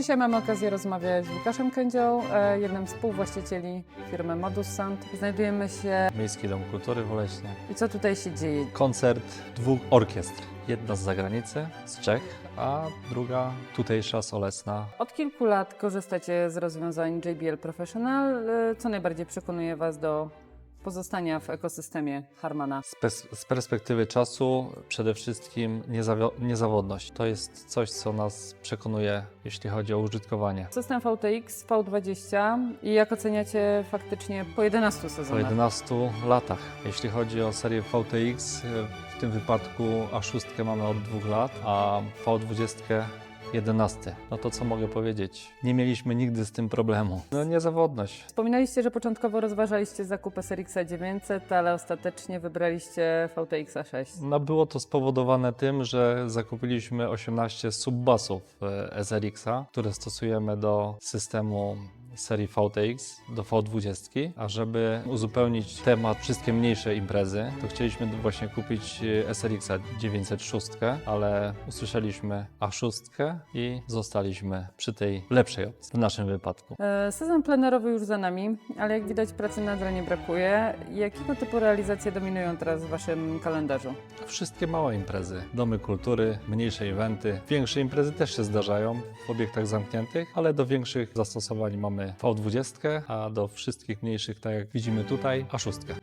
Dzisiaj mamy okazję rozmawiać z Łukaszem Kędzią, e, jednym z współwłaścicieli firmy Modus Sound. Znajdujemy się... Miejski Dom Kultury w Oleśnie. I co tutaj się dzieje? Koncert dwóch orkiestr. Jedna z zagranicy, z Czech, a druga tutejsza z Olesna. Od kilku lat korzystacie z rozwiązań JBL Professional. E, Co najbardziej przekonuje Was do pozostania w ekosystemie Harmana? Z, pers- z perspektywy czasu przede wszystkim niezawio- niezawodność. To jest coś, co nas przekonuje, jeśli chodzi o użytkowanie. System VTX V20 i jak oceniacie faktycznie po 11 Po sezonach? 11 latach. Jeśli chodzi o serię VTX, w tym wypadku A6 mamy od dwóch lat, a V20 11. No to co mogę powiedzieć? Nie mieliśmy nigdy z tym problemu. No niezawodność. Wspominaliście, że początkowo rozważaliście zakup SRX 900, ale ostatecznie wybraliście VTX 6. No było to spowodowane tym, że zakupiliśmy 18 subbasów e, SRX-a, które stosujemy do systemu serii VTX do V20, a żeby uzupełnić temat wszystkie mniejsze imprezy, to chcieliśmy właśnie kupić e, SRX-a 906, ale usłyszeliśmy A6 i zostaliśmy przy tej lepszej opcji w naszym wypadku. E, Sezon plenerowy już za nami, ale jak widać pracy nadal nie brakuje. Jakiego typu realizacje dominują teraz w Waszym kalendarzu? Wszystkie małe imprezy, domy kultury, mniejsze eventy. Większe imprezy też się zdarzają w obiektach zamkniętych, ale do większych zastosowań mamy V20, a do wszystkich mniejszych, tak jak widzimy tutaj, A6.